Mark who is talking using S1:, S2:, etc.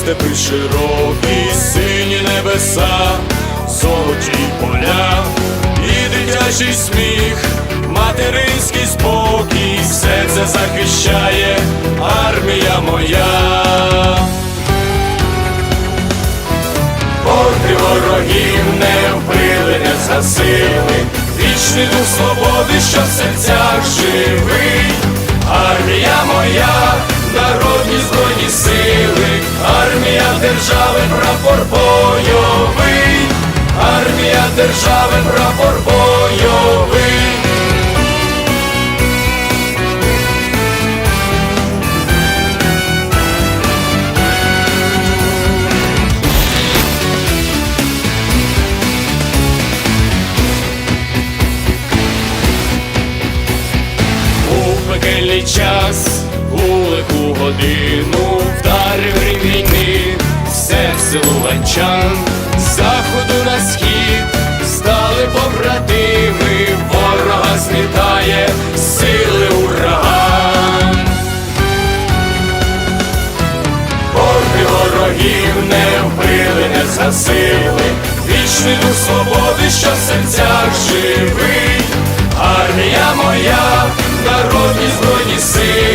S1: степи широкі, сині небеса, золоті поля і дитячий сміх, материнський спокій, все це захищає армія моя. Орди ворогів не вбили, не згасили, вічний дух свободи, що в серцях живий. Армія моя, народні збройні сили, держави, прапор бойовий. У пекельний час, у лиху годину вдарив грім війни, все в село Ланчан, з заходу на схід, вбили, сили, вічний дух свободи, що в серцях живий. Армія моя, народні збройні сили,